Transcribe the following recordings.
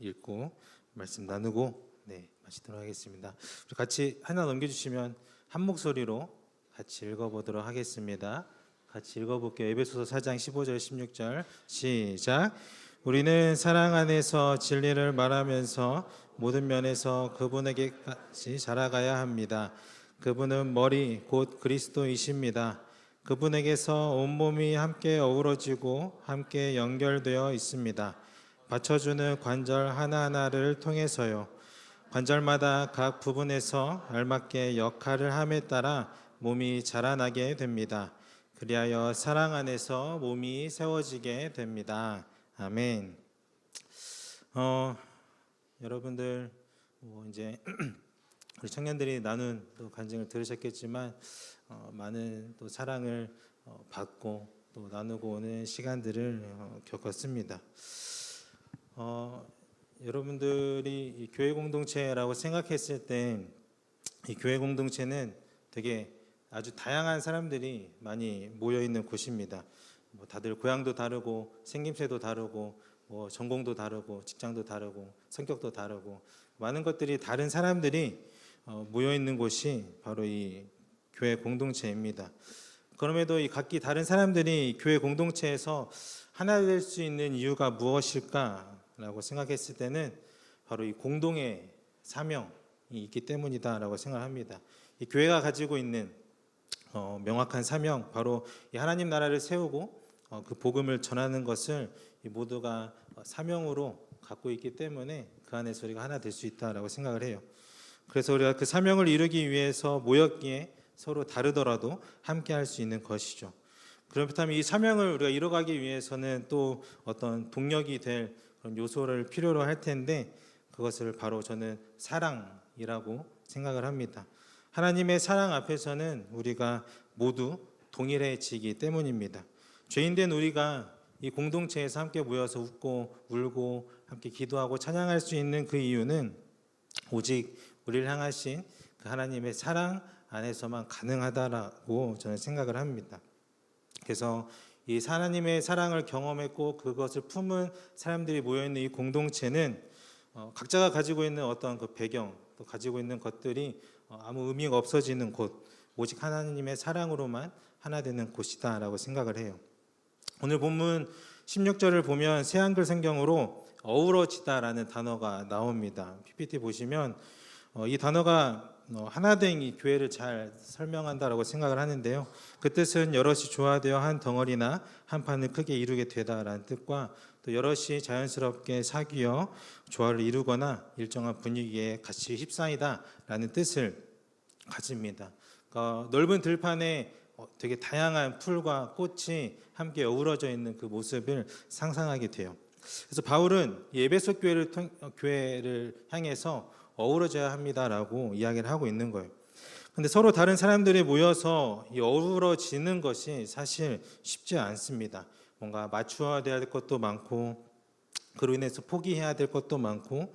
읽고 말씀 나누고 네 마치도록 하겠습니다. 같이 하나 넘겨주시면 한 목소리로 같이 읽어보도록 하겠습니다. 같이 읽어볼게요. 에베소서 4장 15절 16절 시작. 우리는 사랑 안에서 진리를 말하면서 모든 면에서 그분에게까지 자라가야 합니다. 그분은 머리 곧 그리스도이십니다. 그분에게서 온몸이 함께 어우러지고 함께 연결되어 있습니다. 받쳐주는 관절 하나하나를 통해서요. 관절마다 각 부분에서 알맞게 역할을 함에 따라 몸이 자라나게 됩니다. 그리하여 사랑 안에서 몸이 세워지게 됩니다. 아멘. 어, 여러분들 뭐 이제 우리 청년들이 나눈 또 간증을 들으셨겠지만 어, 많은 또 사랑을 어, 받고 또 나누고 오는 시간들을 어, 겪었습니다. 어, 여러분들이 이 교회 공동체라고 생각했을 때 이 교회 공동체는 되게 아주 다양한 사람들이 많이 모여 있는 곳입니다. 뭐 다들 고향도 다르고 생김새도 다르고 뭐 전공도 다르고 직장도 다르고 성격도 다르고 많은 것들이 다른 사람들이 어, 모여 있는 곳이 바로 이 교회 공동체입니다. 그럼에도 이 각기 다른 사람들이 교회 공동체에서 하나 될 수 있는 이유가 무엇일까 라고 생각했을 때는 바로 이 공동의 사명이 있기 때문이다라고 생각합니다. 이 교회가 가지고 있는 어, 명확한 사명, 바로 이 하나님 나라를 세우고 어, 그 복음을 전하는 것을 이 모두가 어, 사명으로 갖고 있기 때문에 그 안에서 우리가 하나 될 수 있다라고 생각을 해요. 그래서 우리가 그 사명을 이루기 위해서 모였기에 서로 다르더라도 함께 할 수 있는 것이죠. 그렇다면 이 사명을 우리가 이뤄가기 위해서는 또 어떤 동력이 될 그런 요소를 필요로 할 텐데 그것을 바로 저는 사랑이라고 생각을 합니다. 하나님의 사랑 앞에서는 우리가 모두 동일해지기 때문입니다. 죄인된 우리가 이 공동체에서 함께 모여서 웃고 울고 함께 기도하고 찬양할 수 있는 그 이유는 오직 우리를 향하신 그 하나님의 사랑 안에서만 가능하다라고 저는 생각을 합니다. 그래서 이 하나님의 사랑을 경험했고 그것을 품은 사람들이 모여 있는 이 공동체는 어, 각자가 가지고 있는 어떤 그 배경 또 가지고 있는 것들이 어, 아무 의미가 없어지는 곳 오직 하나님의 사랑으로만 하나 되는 곳이다라고 생각을 해요. 오늘 본문 16절을 보면 새 한글 성경으로 어우러지다라는 단어가 나옵니다. PPT 보시면 어, 이 단어가 어, 하나된 이 교회를 잘 설명한다라고 생각을 하는데요. 그 뜻은 여럿이 조화되어 한 덩어리나 한 판을 크게 이루게 되다라는 뜻과 또 여럿이 자연스럽게 사귀어 조화를 이루거나 일정한 분위기에 같이 휩싸이다라는 뜻을 가집니다. 그러니까 넓은 들판에 어, 되게 다양한 풀과 꽃이 함께 어우러져 있는 그 모습을 상상하게 돼요. 그래서 바울은 이 에베소 교회를 통, 어, 교회를 향해서 어우러져야 합니다라고 이야기를 하고 있는 거예요. 근데 서로 다른 사람들이 모여서 이 어우러지는 것이 사실 쉽지 않습니다. 뭔가 맞추어야 될 것도 많고 그로 인해서 포기해야 될 것도 많고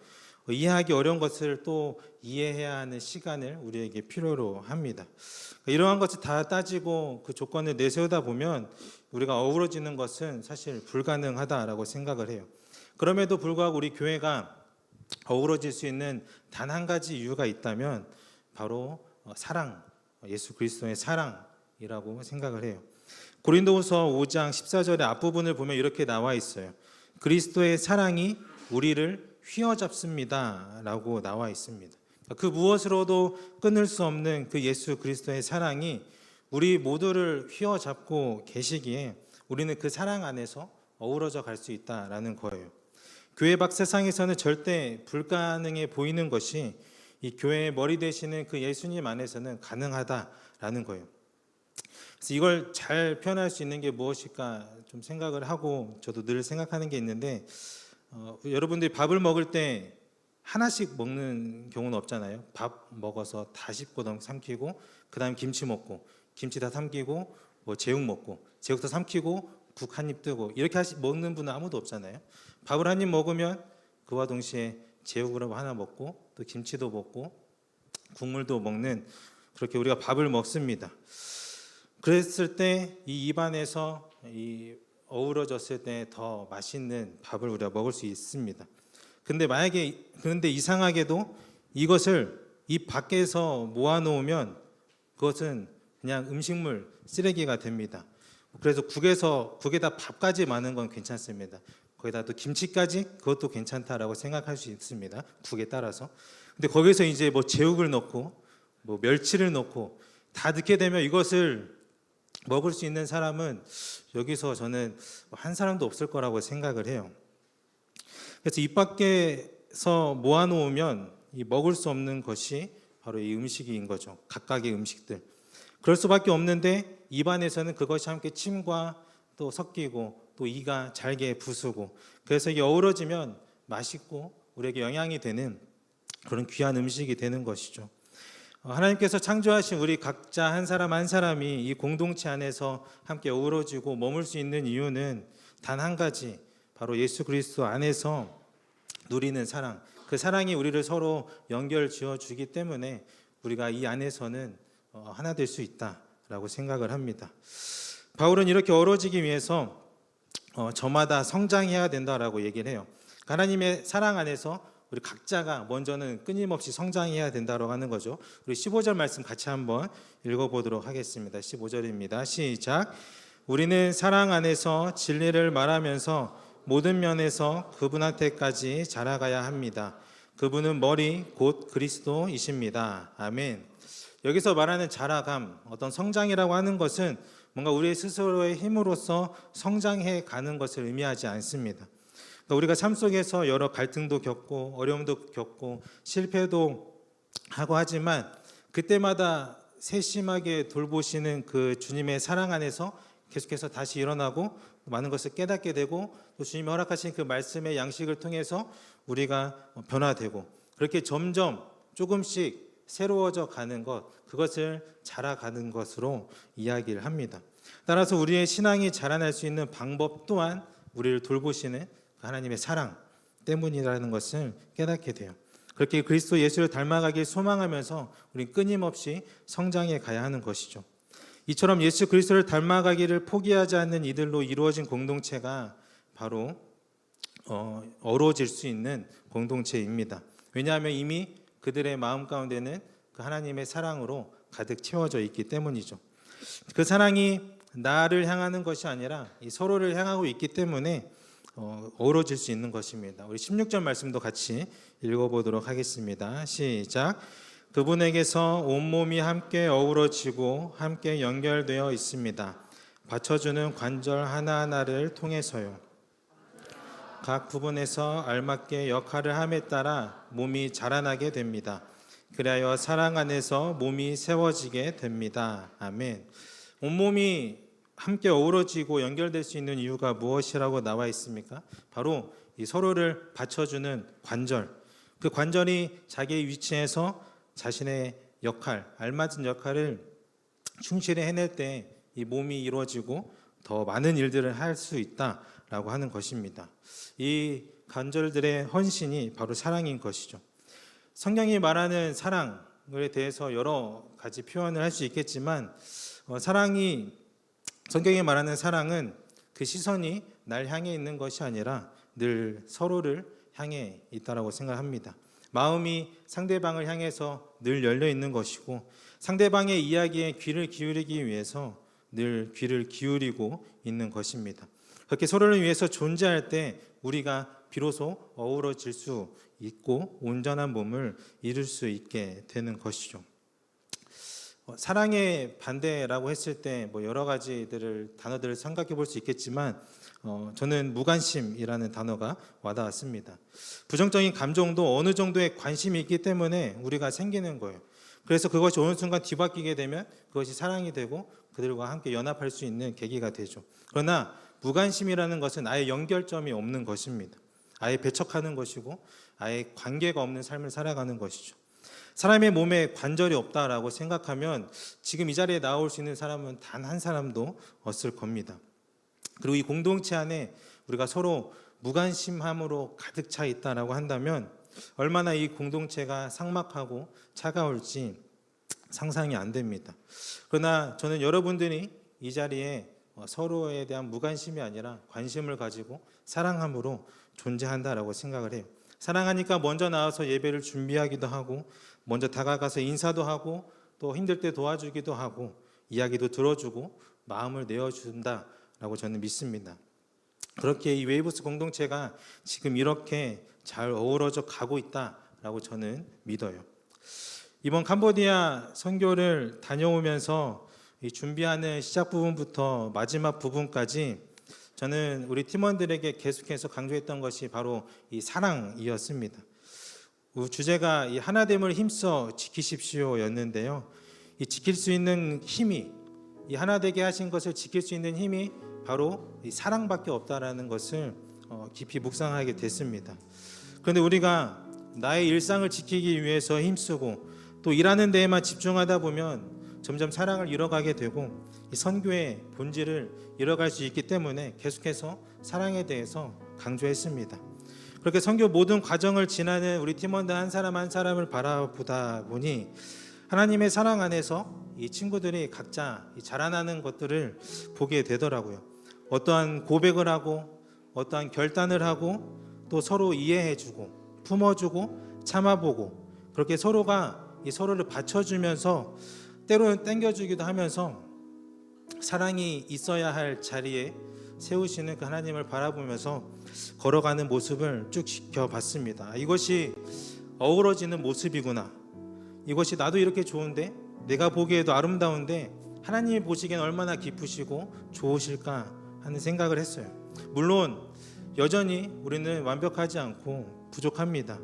이해하기 어려운 것을 또 이해해야 하는 시간을 우리에게 필요로 합니다. 이러한 것을 다 따지고 그 조건을 내세우다 보면 우리가 어우러지는 것은 사실 불가능하다라고 생각을 해요. 그럼에도 불구하고 우리 교회가 어우러질 수 있는 단 한 가지 이유가 있다면 바로 어, 사랑, 예수 그리스도의 사랑이라고 생각을 해요. 고린도후서 5장 14절의 앞부분을 보면 이렇게 나와 있어요. 그리스도의 사랑이 우리를 휘어잡습니다라고 나와 있습니다. 그 무엇으로도 끊을 수 없는 그 예수 그리스도의 사랑이 우리 모두를 휘어잡고 계시기에 우리는 그 사랑 안에서 어우러져 갈 수 있다라는 거예요. 교회 밖 세상에서는 절대 불가능해 보이는 것이 이 교회의 머리 되시는 그 예수님 안에서는 가능하다라는 거예요. 그래서 이걸 잘 표현할 수 있는 게 무엇일까 좀 생각을 하고 저도 늘 생각하는 게 있는데 어, 여러분들이 밥을 먹을 때 하나씩 먹는 경우는 없잖아요. 밥 먹어서 다 씹고 넘 삼키고 그다음 김치 먹고 김치 다 삼키고 뭐 제육 먹고 제육 다 삼키고 국 한 입 뜨고 이렇게 하시, 먹는 분은 아무도 없잖아요. 밥을 한 입 먹으면 그와 동시에 제육을 하나 먹고 또 김치도 먹고 국물도 먹는 그렇게 우리가 밥을 먹습니다. 그랬을 때 이 입안에서 이 어우러졌을 때 더 맛있는 밥을 우리가 먹을 수 있습니다. 근데 만약에 그런데 이상하게도 이것을 입 밖에서 모아놓으면 그것은 그냥 음식물 쓰레기가 됩니다. 그래서 국에서 국에다 밥까지 많은 건 괜찮습니다. 거기다 또 김치까지 그것도 괜찮다라고 생각할 수 있습니다. 국에 따라서. 근데 거기서 이제 뭐 제육을 넣고 뭐 멸치를 넣고 다 넣게 되면 이것을 먹을 수 있는 사람은 여기서 저는 한 사람도 없을 거라고 생각을 해요. 그래서 입 밖에서 모아놓으면 이 먹을 수 없는 것이 바로 이 음식인 거죠. 각각의 음식들. 그럴 수밖에 없는데 입안에서는 그것이 함께 침과 또 섞이고 또 이가 잘게 부수고 그래서 이게 어우러지면 맛있고 우리에게 영향이 되는 그런 귀한 음식이 되는 것이죠. 어, 하나님께서 창조하신 우리 각자 한 사람 한 사람이 이 공동체 안에서 함께 어우러지고 머물 수 있는 이유는 단 한 가지 바로 예수 그리스도 안에서 누리는 사랑 그 사랑이 우리를 서로 연결 지어 주기 때문에 우리가 이 안에서는 어, 하나 될 수 있다라고 생각을 합니다. 바울은 이렇게 어우러지기 위해서 어, 저마다 성장해야 된다라고 얘기를 해요. 하나님의 사랑 안에서 우리 각자가 먼저는 끊임없이 성장해야 된다고 하는 거죠. 우리 15절 말씀 같이 한번 읽어보도록 하겠습니다. 15절입니다. 시작. 우리는 사랑 안에서 진리를 말하면서 모든 면에서 그분한테까지 자라가야 합니다. 그분은 머리 곧 그리스도이십니다. 아멘. 여기서 말하는 자라감, 어떤 성장이라고 하는 것은 뭔가 우리 스스로의 힘으로써 성장해 가는 것을 의미하지 않습니다. 그러니까 우리가 삶 속에서 여러 갈등도 겪고 어려움도 겪고 실패도 하고 하지만 그때마다 세심하게 돌보시는 그 주님의 사랑 안에서 계속해서 다시 일어나고 많은 것을 깨닫게 되고 또 주님이 허락하신 그 말씀의 양식을 통해서 우리가 변화되고 그렇게 점점 조금씩 새로워져 가는 것 그것을 자라가는 것으로 이야기를 합니다. 따라서 우리의 신앙이 자라날 수 있는 방법 또한 우리를 돌보시는 그 하나님의 사랑 때문이라는 것을 깨닫게 돼요. 그렇게 그리스도 예수를 닮아가길 소망하면서 우리 끊임없이 성장해 가야 하는 것이죠. 이처럼 예수 그리스도를 닮아가기를 포기하지 않는 이들로 이루어진 공동체가 바로 어, 어우러질 수 있는 공동체입니다. 왜냐하면 이미 그들의 마음 가운데는 그 하나님의 사랑으로 가득 채워져 있기 때문이죠. 그 사랑이 나를 향하는 것이 아니라 이 서로를 향하고 있기 때문에 어, 어우러질 수 있는 것입니다. 우리 16절 말씀도 같이 읽어보도록 하겠습니다. 시작. 그분에게서 온몸이 함께 어우러지고 함께 연결되어 있습니다. 받쳐주는 관절 하나하나를 통해서요. 각 부분에서 알맞게 역할을 함에 따라 몸이 자라나게 됩니다. 그리하여 사랑 안에서 몸이 세워지게 됩니다. 아멘. 온몸이 함께 어우러지고 연결될 수 있는 이유가 무엇이라고 나와 있습니까? 바로 이 서로를 받쳐주는 관절. 그 관절이 자기의 위치에서 자신의 역할, 알맞은 역할을 충실히 해낼 때 이 몸이 이루어지고 더 많은 일들을 할 수 있다라고 하는 것입니다. 이 관절들의 헌신이 바로 사랑인 것이죠. 성경이 말하는 사랑에 대해서 여러 가지 표현을 할 수 있겠지만 어, 사랑이 성경이 말하는 사랑은 그 시선이 날 향해 있는 것이 아니라 늘 서로를 향해 있다라고 생각합니다. 마음이 상대방을 향해서 늘 열려 있는 것이고 상대방의 이야기에 귀를 기울이기 위해서 늘 귀를 기울이고 있는 것입니다. 그렇게 서로를 위해서 존재할 때 우리가 비로소 어우러질 수 있고 온전한 몸을 이룰 수 있게 되는 것이죠. 어, 사랑의 반대라고 했을 때 뭐 여러 가지들을 단어들을 생각해 볼 수 있겠지만 어, 저는 무관심이라는 단어가 와닿았습니다. 부정적인 감정도 어느 정도의 관심이 있기 때문에 우리가 생기는 거예요. 그래서 그것이 어느 순간 뒤바뀌게 되면 그것이 사랑이 되고 그들과 함께 연합할 수 있는 계기가 되죠. 그러나 무관심이라는 것은 아예 연결점이 없는 것입니다. 아예 배척하는 것이고 아예 관계가 없는 삶을 살아가는 것이죠. 사람의 몸에 관절이 없다라고 생각하면 지금 이 자리에 나올 수 있는 사람은 단 한 사람도 없을 겁니다. 그리고 이 공동체 안에 우리가 서로 무관심함으로 가득 차 있다라고 한다면 얼마나 이 공동체가 삭막하고 차가울지 상상이 안 됩니다. 그러나 저는 여러분들이 이 자리에 서로에 대한 무관심이 아니라 관심을 가지고 사랑함으로 존재한다라고 생각을 해요. 사랑하니까 먼저 나와서 예배를 준비하기도 하고 먼저 다가가서 인사도 하고 또 힘들 때 도와주기도 하고 이야기도 들어주고 마음을 내어준다라고 저는 믿습니다. 그렇게 이 웨이브스 공동체가 지금 이렇게 잘 어우러져 가고 있다라고 저는 믿어요. 이번 캄보디아 선교를 다녀오면서 이 준비하는 시작 부분부터 마지막 부분까지 저는 우리 팀원들에게 계속해서 강조했던 것이 바로 이 사랑이었습니다. 그 주제가 이 하나됨을 힘써 지키십시오였는데요. 이 지킬 수 있는 힘이 이 하나 되게 하신 것을 지킬 수 있는 힘이 바로 이 사랑밖에 없다라는 것을 어, 깊이 묵상하게 됐습니다. 그런데 우리가 나의 일상을 지키기 위해서 힘쓰고 또 일하는 데에만 집중하다 보면 점점 사랑을 잃어가게 되고 이 선교의 본질을 잃어갈 수 있기 때문에 계속해서 사랑에 대해서 강조했습니다. 그렇게 선교 모든 과정을 지나는 우리 팀원들 한 사람 한 사람을 바라보다 보니 하나님의 사랑 안에서 이 친구들이 각자 이 자라나는 것들을 보게 되더라고요. 어떠한 고백을 하고 어떠한 결단을 하고 또 서로 이해해주고 품어주고 참아보고 그렇게 서로가 이 서로를 받쳐주면서 때로는 땡겨주기도 하면서 사랑이 있어야 할 자리에 세우시는 그 하나님을 바라보면서 걸어가는 모습을 쭉 지켜봤습니다. 이것이 어우러지는 모습이구나. 이것이 나도 이렇게 좋은데 내가 보기에도 아름다운데 하나님이 보시기엔 얼마나 기쁘시고 좋으실까 하는 생각을 했어요. 물론 여전히 우리는 완벽하지 않고 부족합니다.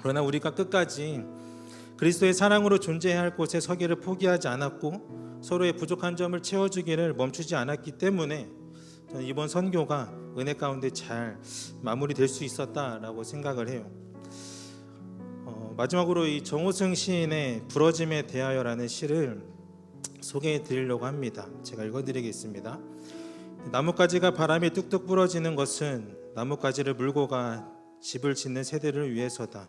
그러나 우리가 끝까지 그리스도의 사랑으로 존재해야 할 곳에 서기를 포기하지 않았고 서로의 부족한 점을 채워주기를 멈추지 않았기 때문에 이번 선교가 은혜 가운데 잘 마무리될 수 있었다라고 생각을 해요. 어, 마지막으로 이 정호승 시인의 부러짐에 대하여라는 시를 소개해 드리려고 합니다. 제가 읽어 드리겠습니다. 나뭇가지가 바람에 뚝뚝 부러지는 것은 나뭇가지를 물고 가 집을 짓는 세대를 위해서다.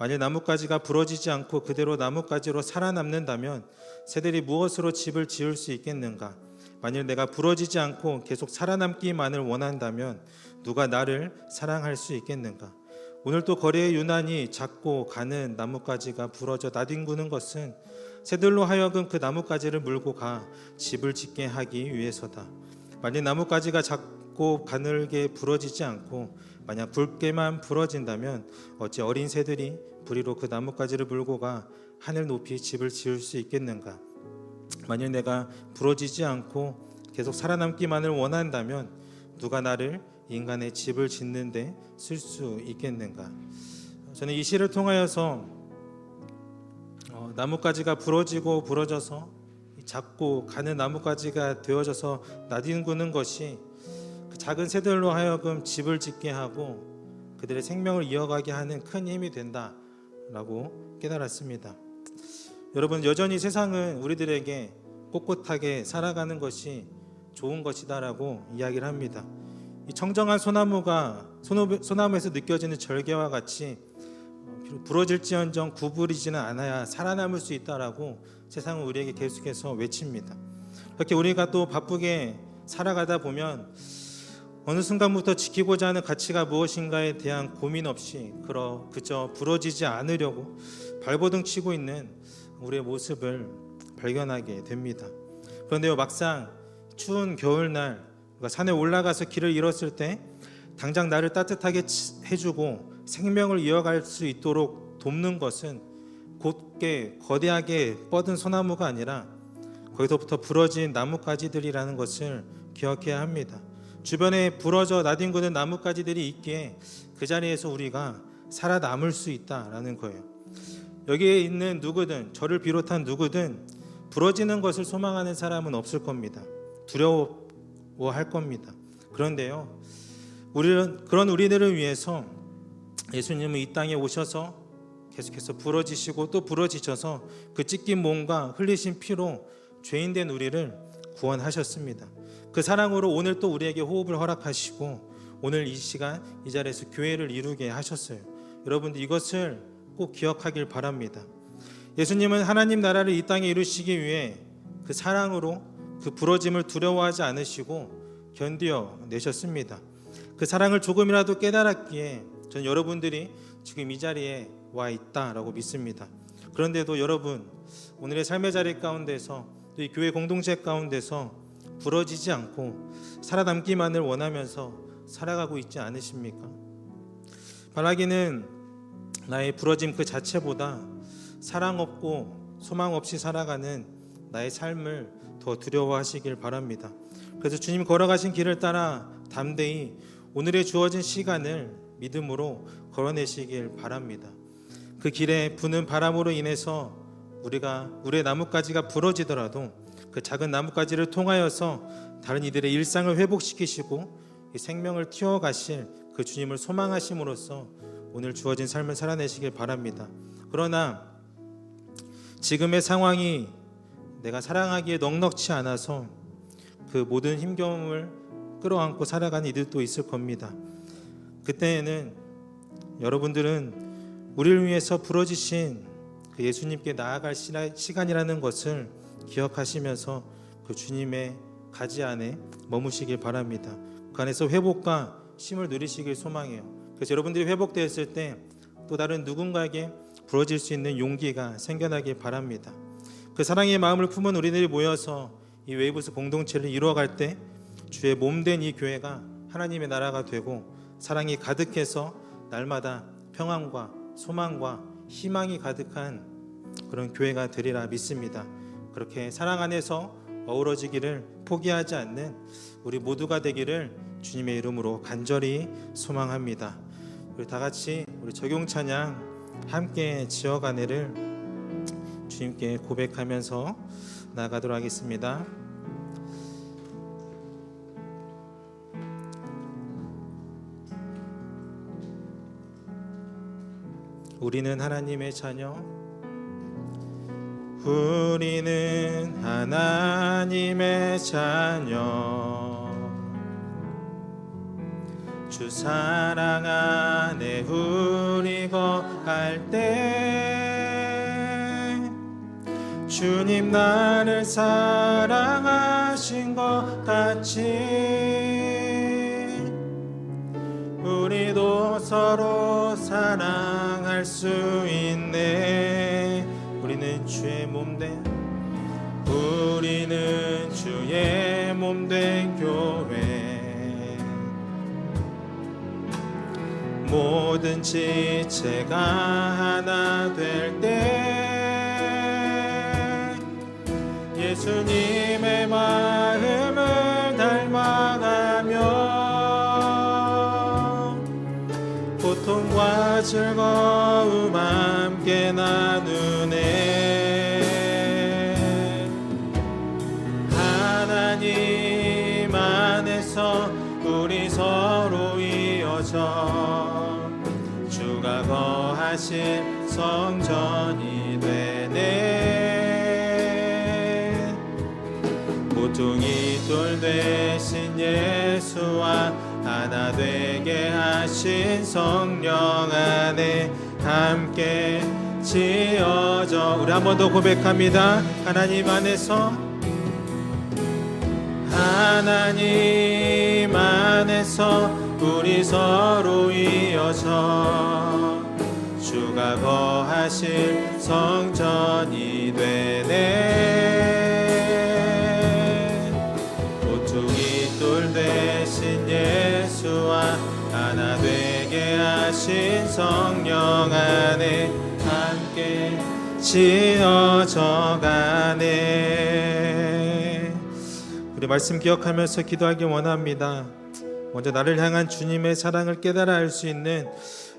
만일 나뭇가지가 부러지지 않고 그대로 나뭇가지로 살아남는다면 새들이 무엇으로 집을 지을 수 있겠는가? 만일 내가 부러지지 않고 계속 살아남기만을 원한다면 누가 나를 사랑할 수 있겠는가? 오늘 또 거리의 유난히 작고 가는 나뭇가지가 부러져 나뒹구는 것은 새들로 하여금 그 나뭇가지를 물고 가 집을 짓게 하기 위해서다. 만일 나뭇가지가 작고 가늘게 부러지지 않고 만약 굵게만 부러진다면 어찌 어린 새들이 부리로 그 나뭇가지를 물고 가 하늘 높이 집을 지을 수 있겠는가? 만일 내가 부러지지 않고 계속 살아남기만을 원한다면 누가 나를 인간의 집을 짓는데 쓸 수 있겠는가? 저는 이 시를 통하여서 어, 나뭇가지가 부러지고 부러져서 이 작고 가는 나뭇가지가 되어져서 나뒹구는 것이 그 작은 새들로 하여금 집을 짓게 하고 그들의 생명을 이어가게 하는 큰 힘이 된다라고 깨달았습니다. 여러분 여전히 세상은 우리들에게 꼿꼿하게 살아가는 것이 좋은 것이다라고 이야기를 합니다. 이 청정한 소나무가 소나무- 소나무에서 느껴지는 절개와 같이 부러질지언정 구부리지는 않아야 살아남을 수 있다라고 세상은 우리에게 계속해서 외칩니다. 이렇게 우리가 또 바쁘게 살아가다 보면 어느 순간부터 지키고자 하는 가치가 무엇인가에 대한 고민 없이 그러 그저 부러지지 않으려고 발버둥 치고 있는 우리의 모습을 발견하게 됩니다. 그런데요 막상 추운 겨울날 산에 올라가서 길을 잃었을 때 당장 나를 따뜻하게 치- 해주고 생명을 이어갈 수 있도록 돕는 것은 곧게 거대하게 뻗은 소나무가 아니라 거기서부터 부러진 나뭇가지들이라는 것을 기억해야 합니다. 주변에 부러져 나뒹구는 나뭇가지들이 있기에 그 자리에서 우리가 살아남을 수 있다라는 거예요. 여기에 있는 누구든 저를 비롯한 누구든 부러지는 것을 소망하는 사람은 없을 겁니다. 두려워할 겁니다. 그런데요, 우리는 그런 우리들을 위해서 예수님은 이 땅에 오셔서 계속해서 부러지시고 또 부러지셔서 그 찢긴 몸과 흘리신 피로 죄인된 우리를 구원하셨습니다. 그 사랑으로 오늘 또 우리에게 호흡을 허락하시고 오늘 이 시간 이 자리에서 교회를 이루게 하셨어요. 여러분들 이것을 꼭 기억하길 바랍니다. 예수님은 하나님 나라를 이 땅에 이루시기 위해 그 사랑으로 그 부러짐을 두려워하지 않으시고 견디어 내셨습니다. 그 사랑을 조금이라도 깨달았기에 저는 여러분들이 지금 이 자리에 와 있다라고 믿습니다. 그런데도 여러분 오늘의 삶의 자리 가운데서 또 이 교회 공동체 가운데서 부러지지 않고 살아남기만을 원하면서 살아가고 있지 않으십니까? 바라기는 나의 부러짐 그 자체보다 사랑 없고 소망 없이 살아가는 나의 삶을 더 두려워하시길 바랍니다. 그래서 주님 걸어가신 길을 따라 담대히 오늘의 주어진 시간을 믿음으로 걸어내시길 바랍니다. 그 길에 부는 바람으로 인해서 우리가 우리의 나뭇가지가 부러지더라도 그 작은 나뭇가지를 통하여서 다른 이들의 일상을 회복시키시고 이 생명을 튀어가실 그 주님을 소망하심으로써 오늘 주어진 삶을 살아내시길 바랍니다. 그러나 지금의 상황이 내가 사랑하기에 넉넉치 않아서 그 모든 힘겨움을 끌어안고 살아가는 이들도 있을 겁니다. 그때에는 여러분들은 우리를 위해서 부러지신 그 예수님께 나아갈 시간이라는 것을 기억하시면서 그 주님의 가지 안에 머무시길 바랍니다. 그 안에서 회복과 쉼을 누리시길 소망해요. 그래서 여러분들이 회복되었을 때 또 다른 누군가에게 부러질 수 있는 용기가 생겨나길 바랍니다. 그 사랑의 마음을 품은 우리들이 모여서 이 웨이브스 공동체를 이루어갈 때 주의 몸 된 이 교회가 하나님의 나라가 되고 사랑이 가득해서 날마다 평안과 소망과 희망이 가득한 그런 교회가 되리라 믿습니다. 그렇게 사랑 안에서 어우러지기를 포기하지 않는 우리 모두가 되기를 주님의 이름으로 간절히 소망합니다. 우리 다 같이 우리 적용 찬양 함께 지어가네를 주님께 고백하면서 나가도록 하겠습니다. 우리는 하나님의 자녀 우리는 하나님의 자녀. 주 사랑 안에 우리 거할 때 주님 나를 사랑하신 것 같이 우리도 서로 사랑할 수 있네. 우리는 주의 몸된 우리는 주의 몸된 교회. 모든 지체가 하나 될 때 예수님의 마 즐거움 함께 나누네. 하나님 안에서 우리 서로 이어져 주가 거하실 성전이 되네. 모퉁이 돌 되신 예수와 하나 되게 하신 성령 안에 함께 지어져. 우리 한 번 더 고백합니다. 하나님 안에서 하나님 안에서 우리 서로 이어져 주가 거하실 성전이 되네 하신 성령 안에 함께 지어져 가네 우리 말씀 기억하면서 기도하기 원합니다. 먼저 나를 향한 주님의 사랑을 깨달아 알 수 있는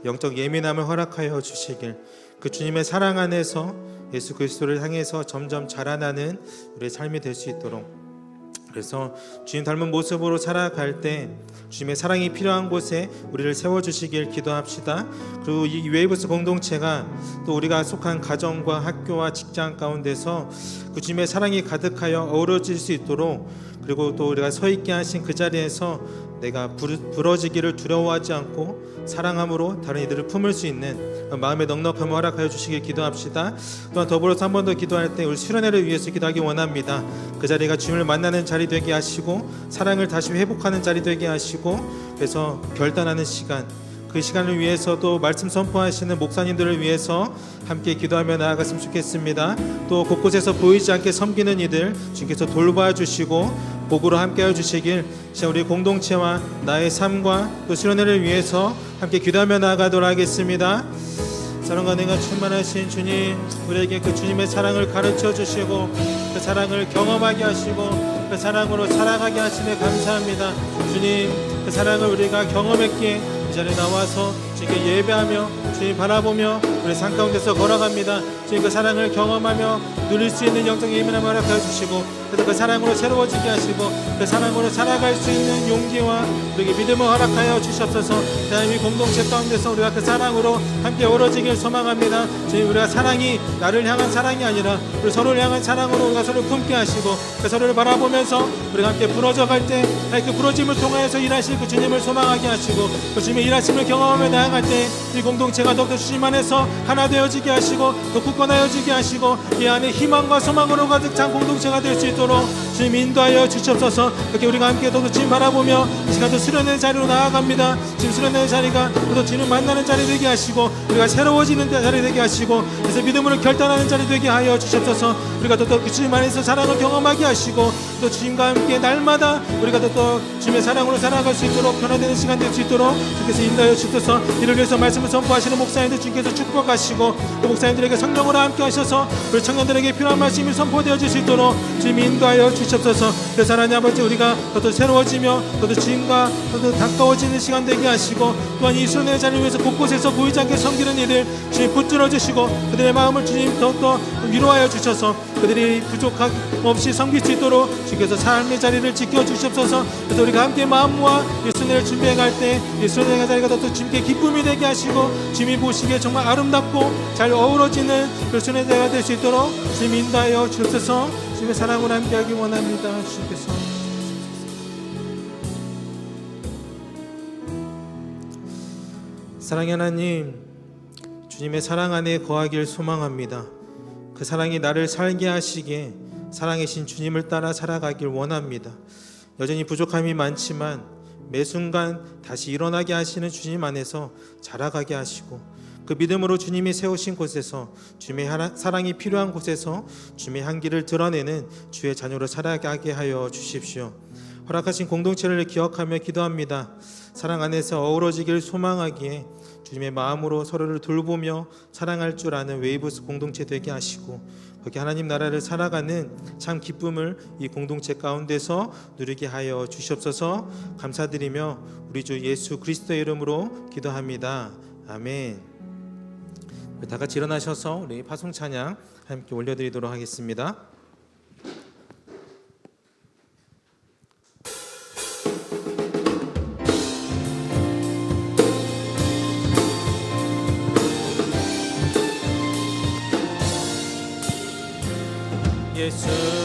영적 예민함을 허락하여 주시길. 그 주님의 사랑 안에서 예수 그리스도를 향해서 점점 자라나는 우리의 삶이 될 수 있도록 그래서 주님 닮은 모습으로 살아갈 때 주님의 사랑이 필요한 곳에 우리를 세워 주시길 기도합시다. 그리고 이 웨이브스 공동체가 또 우리가 속한 가정과 학교와 직장 가운데서 그 주님의 사랑이 가득하여 어우러질 수 있도록 그리고 또 우리가 서 있게 하신 그 자리에서 내가 부러지기를 두려워하지 않고 사랑함으로 다른 이들을 품을 수 있는 그 마음의 넉넉함을 허락하여 주시길 기도합시다. 또한 더불어서 한 번 더 기도할 때 우리 수련회를 위해서 기도하기 원합니다. 그 자리가 주님을 만나는 자리 되게 하시고 사랑을 다시 회복하는 자리 되게 하시고 그래서 결단하는 시간 그 시간을 위해서 또 말씀 선포하시는 목사님들을 위해서 함께 기도하며 나아갔으면 좋겠습니다. 또 곳곳에서 보이지 않게 섬기는 이들 주께서 돌봐 주시고 복으로 함께하여 주시길 자 우리 공동체와 나의 삶과 또 실현회를 위해서 함께 기도하며 나아가도록 하겠습니다. 사랑과 내가 충만하신 주님 우리에게 그 주님의 사랑을 가르쳐 주시고 그 사랑을 경험하게 하시고 그 사랑으로 살아가게 하시네 감사합니다 주님 그 사랑을 우리가 경험했기에 이 자리에 나와서 주님께 예배하며 주님 바라보며 우리 삶 가운데서 걸어갑니다. 주님 그 사랑을 경험하며 누릴 수 있는 영적인 예민함을 허락하여 주시고 그래서 그 사랑으로 새로워지게 하시고 그 사랑으로 살아갈 수 있는 용기와 우리에게 믿음을 허락하여 주시옵소서. 하나님 이 공동체 가운데서 우리가 그 사랑으로 함께 어우러지길 소망합니다. 주님 우리가 사랑이 나를 향한 사랑이 아니라 우리 서로를 향한 사랑으로 우리가 서로를 품게 하시고 그 서로를 바라보면서 우리가 함께 부러져 갈 때 그 부러짐을 통하여서 일하실 그 주님을 소망하게 하시고 그 주님의 일하심을 경험하며 나아 갈때이 공동체가 더욱더 주님 안에서 하나 되어지게 하시고 더 굳건하여지게 하시고 이 안에 희망과 소망으로 가득 찬 공동체가 될 수 있도록 주님 인도하여 주시옵소서. 그렇게 우리가 함께 더욱더 주님 바라보며 이 시간도 수련의 자리로 나아갑니다. 지금 수련의 자리가 더욱더 주님 만나는 자리 되게 하시고 우리가 새로워지는 자리 되게 하시고 그래서 믿음으로 결단하는 자리 되게 하여 주시옵소서. 우리가 더욱더 그 주님 안에서 사랑을 경험하게 하시고 또 주님과 함께 날마다 우리가 더욱더 주님의 사랑으로 살아갈 수 있도록 변화되는 시간 될 수 있도록 주께서 인도하여 주셔서 이를 위해서 말씀을 선포하시는 목사님들 주께서 축복하시고 또 목사님들에게 성령으로 함께 하셔서 우리 청년들에게 필요한 말씀이 선포되어 질 수 있도록 주님 인도하여 주시옵소서. 그래서 하나님 아버지 우리가 더더 새로워지며 더더 주님과 더더 가까워지는 시간 되게 하시고 또한 이 수련의 자리를 위해서 곳곳에서 보이지 않게 섬기는 이들 주님 붙들어 주시고 그들의 마음을 주님 더욱더 위로하여 주셔서 그들이 부족함 없이 섬길 수 있도록 주께서 삶의 자리를 지켜 주시옵소서. 그래서 우리가 함께 마음과 예수님을 준비해 갈 때 예수님의 자리가 더욱더 주님께 기쁨 이 되게 하시고 주님이 보시기에 정말 아름답고 잘 어우러지는 예수님의 자리가 될 수 있도록 주님 인도하여 주옵소서 주님의 사랑으로 함께하기 원합니다 주께서 사랑의 하나님 주님의 사랑 안에 거하길 소망합니다. 그 사랑이 나를 살게 하시기에 사랑의 신 주님을 따라 살아가길 원합니다. 여전히 부족함이 많지만 매 순간 다시 일어나게 하시는 주님 안에서 자라가게 하시고 그 믿음으로 주님이 세우신 곳에서 주님의 사랑이 필요한 곳에서 주님의 향기를 드러내는 주의 자녀로 살아가게 하여 주십시오. 허락하신 공동체를 기억하며 기도합니다. 사랑 안에서 어우러지길 소망하기에 주님의 마음으로 서로를 돌보며 사랑할 줄 아는 웨이브스 공동체 되게 하시고 그렇게 하나님 나라를 살아가는 참 기쁨을 이 공동체 가운데서 누리게 하여 주시옵소서 감사드리며 우리 주 예수 그리스도의 이름으로 기도합니다. 아멘. 다 같이 일어나셔서 우리 파송 찬양 함께 올려드리도록 하겠습니다. 예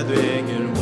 합한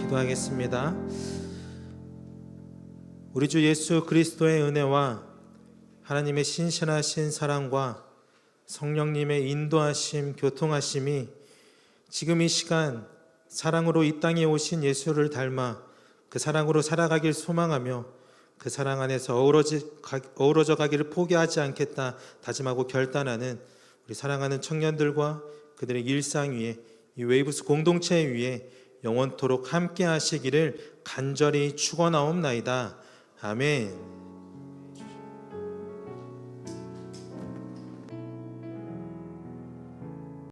기도하겠습니다. 우리 주 예수 그리스도의 은혜와 하나님의 신실하신 사랑과 성령님의 인도하심 교통하심이 지금 이 시간 사랑으로 이 땅에 오신 예수를 닮아 그 사랑으로 살아가길 소망하며 그 사랑 안에서 어우러지, 가- 어우러져 가기를 포기하지 않겠다 다짐하고 결단하는 우리 사랑하는 청년들과 그들의 일상 위에 이 웨이브스 공동체 위에 영원토록 함께 하시기를 간절히 축원하옵나이다. 아멘.